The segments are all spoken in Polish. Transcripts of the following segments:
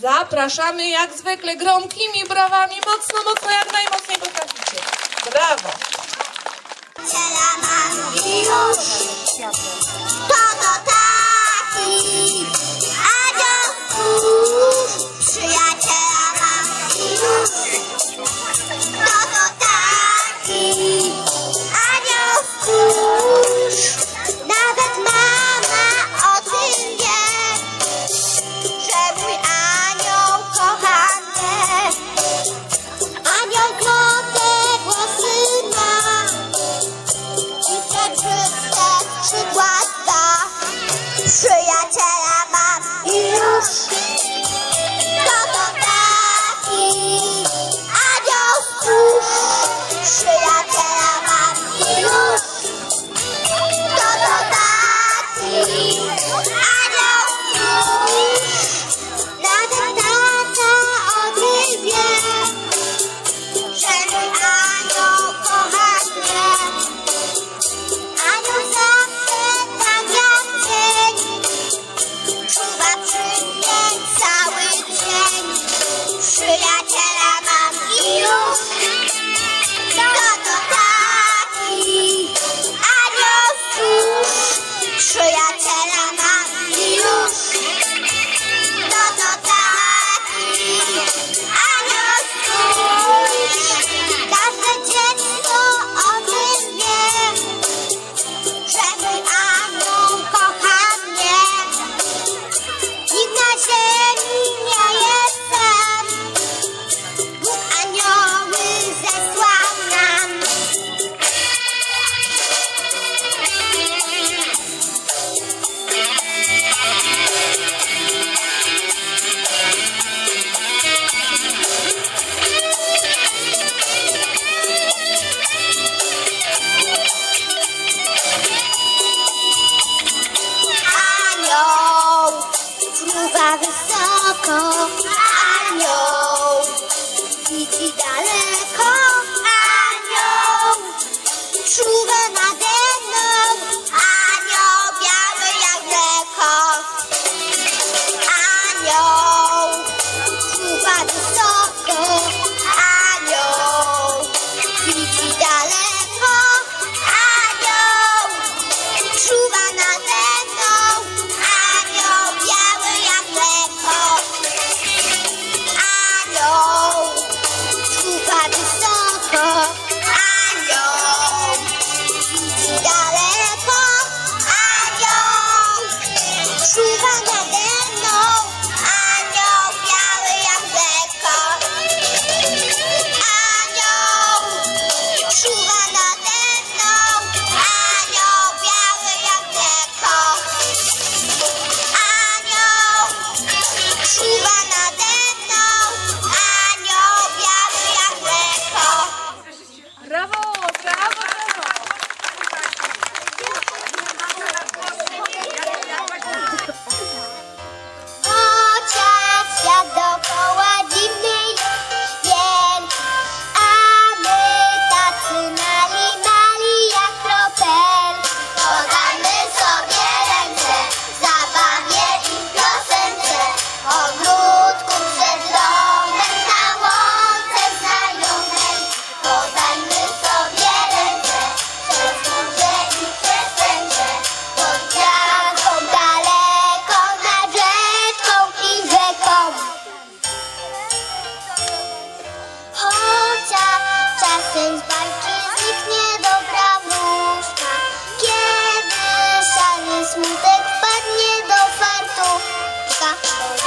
Zapraszamy jak zwykle gromkimi brawami, mocno, mocno, jak najmocniej potraficie. Brawo! ¡Ah!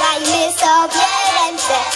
podajmy sobie ręce.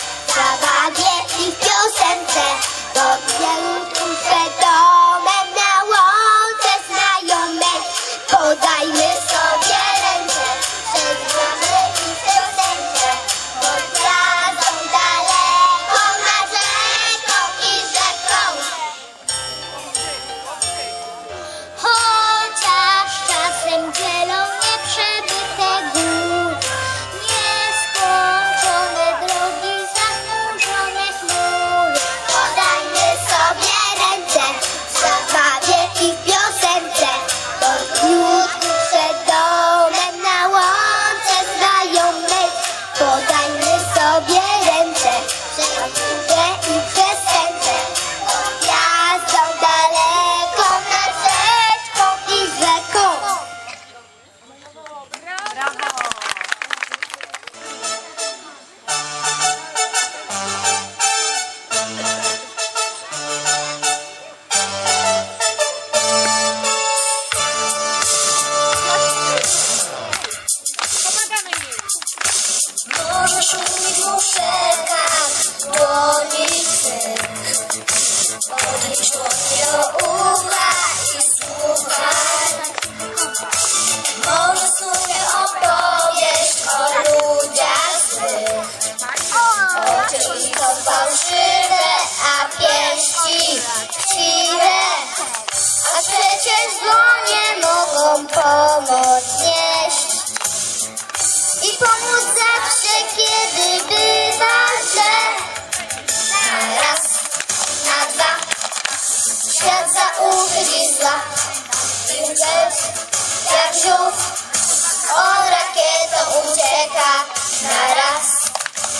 Na raz,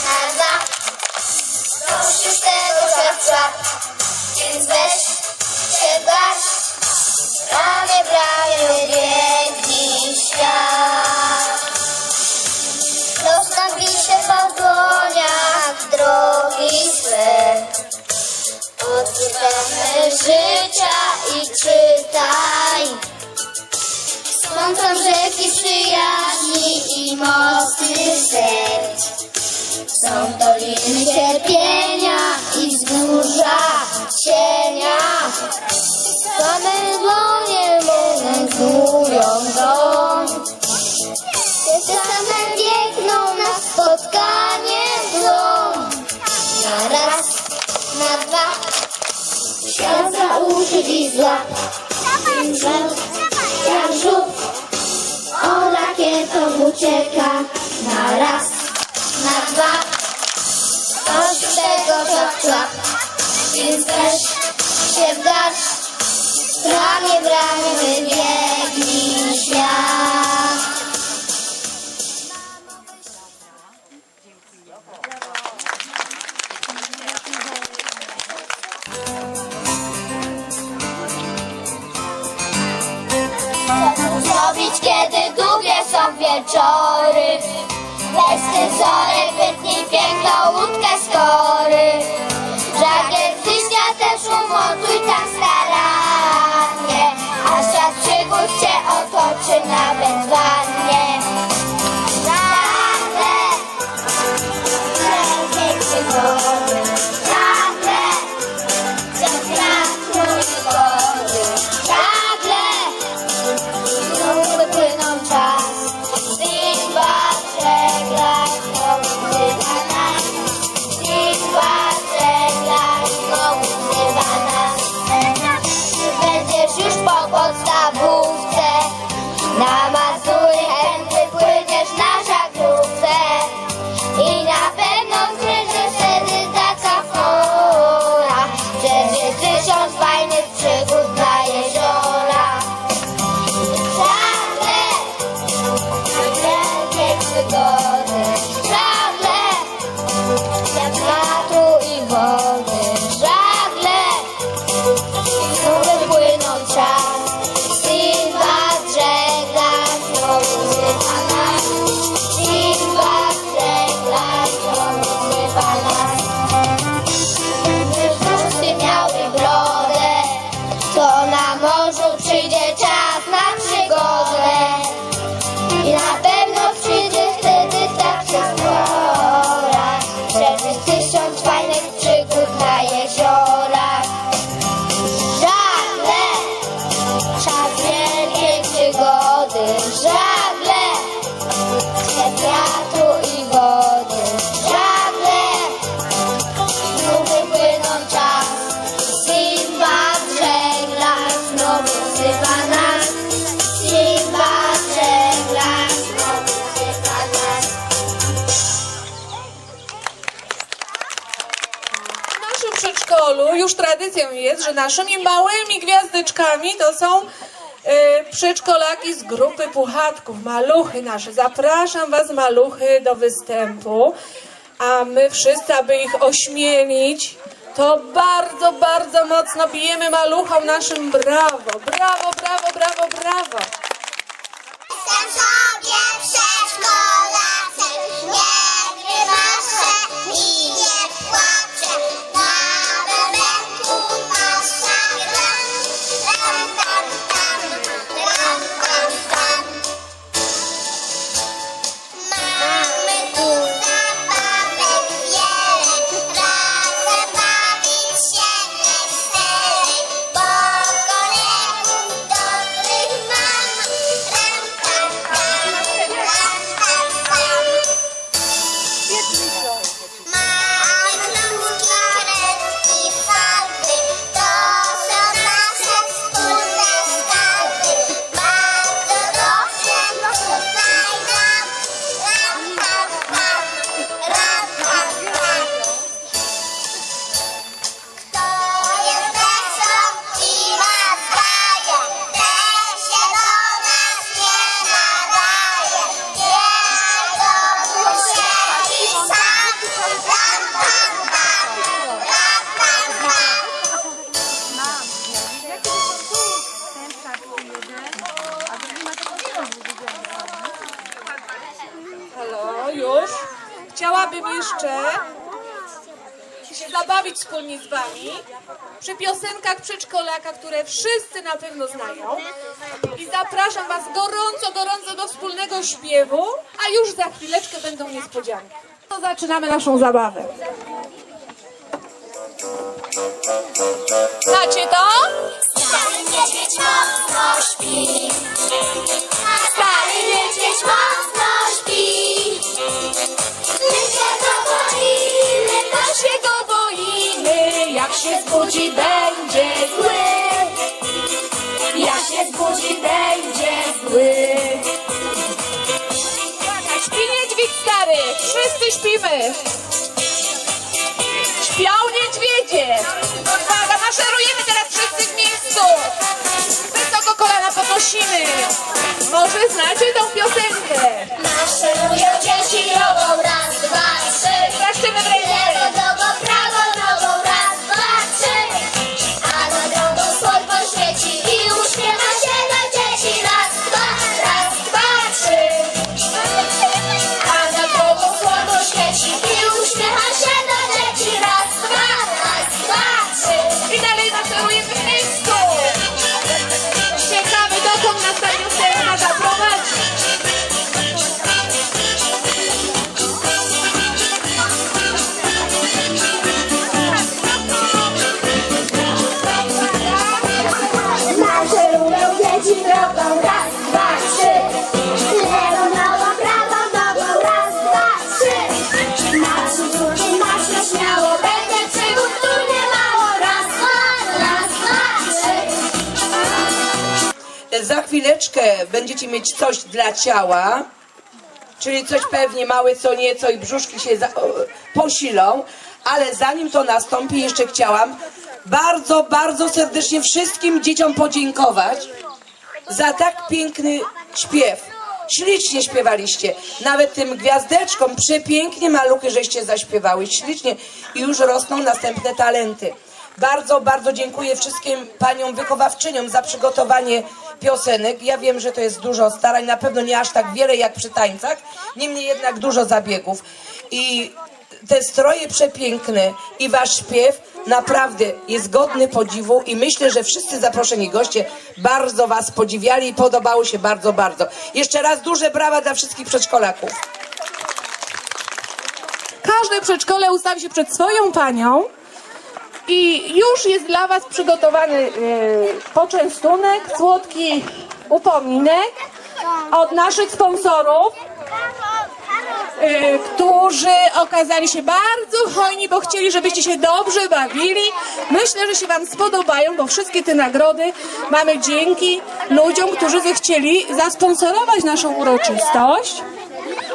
na dwa, dość tego szarpcza. Więc weź się baś, ramię w ramię biegnij świat. Rozstawi się po dłoniach drogi swe. Bramę życia i czytaj. Sądzą rzeki przyjaźni i mocnych serc. Są doliny cierpienia i wzgórza cienia. Same dłonie momentują dom. Te same biegną na spotkanie dom. Na raz, na dwa, świat za uszy i złap. Żal, ucieka. Na raz, na dwa, dość tego czap, czap. Więc weź się w garść, ramię w ramię wybiegnij świat. zrobić, wieczory. Ten zorek, wytnij piękną łódkę z kory. Żagiel tyśnia też umontuj tak starannie, a świat przygód cię otoczy nawet wannie. Żagle, wielkie przygody, przedszkolu już tradycją jest, że naszymi małymi gwiazdeczkami to są przedszkolaki z grupy puchatków, maluchy nasze. Zapraszam Was, maluchy, do występu. A my wszyscy, aby ich ośmielić, to bardzo, bardzo mocno bijemy maluchom naszym brawo. Brawo, brawo, brawo, brawo. Jestem sobie jeszcze się zabawić wspólnie z Wami przy piosenkach przedszkolaka, które wszyscy na pewno znają. I zapraszam Was gorąco, gorąco do wspólnego śpiewu, a już za chwileczkę będą niespodzianki. To zaczynamy naszą zabawę. Znacie to? Stary niedźwiedź się zbudzi będzie zły. Jak się zbudzi będzie zły. Uwaga, śpi niedźwiedź stary, wszyscy śpimy. Śpią niedźwiedzie. Uwaga, maszerujemy teraz wszyscy w miejscu. Wysoko kolana podnosimy. Może znacie tą piosenkę. Maszerują dzieci nogą, będziecie mieć coś dla ciała, czyli coś pewnie małe co nieco i brzuszki się za, o, posilą, ale zanim to nastąpi, jeszcze chciałam bardzo, bardzo serdecznie wszystkim dzieciom podziękować za tak piękny śpiew. Ślicznie śpiewaliście. Nawet tym gwiazdeczkom przepięknie maluchy żeście zaśpiewały. Ślicznie. I już rosną następne talenty. Bardzo, bardzo dziękuję wszystkim paniom wychowawczyniom za przygotowanie piosenek. Ja wiem, że to jest dużo starań, na pewno nie aż tak wiele jak przy tańcach, niemniej jednak dużo zabiegów. I te stroje przepiękne i wasz śpiew naprawdę jest godny podziwu i myślę, że wszyscy zaproszeni goście bardzo was podziwiali i podobało się bardzo, bardzo. Jeszcze raz duże brawa dla wszystkich przedszkolaków. Każde przedszkole ustawi się przed swoją panią i już jest dla Was przygotowany e, poczęstunek, słodki upominek od naszych sponsorów, e, którzy okazali się bardzo hojni, bo chcieli, żebyście się dobrze bawili. Myślę, że się Wam spodobają, bo wszystkie te nagrody mamy dzięki ludziom, którzy zechcieli zasponsorować naszą uroczystość.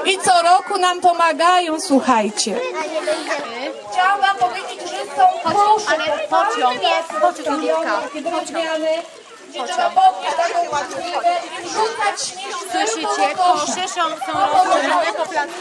I co roku nam pomagają, słuchajcie. Chciałam wam powiedzieć, że są kosze. ale pociąg jest, pociąg, śmieci Słyszycie? tylko do kosza. Kosze są, są rozłożone po placu.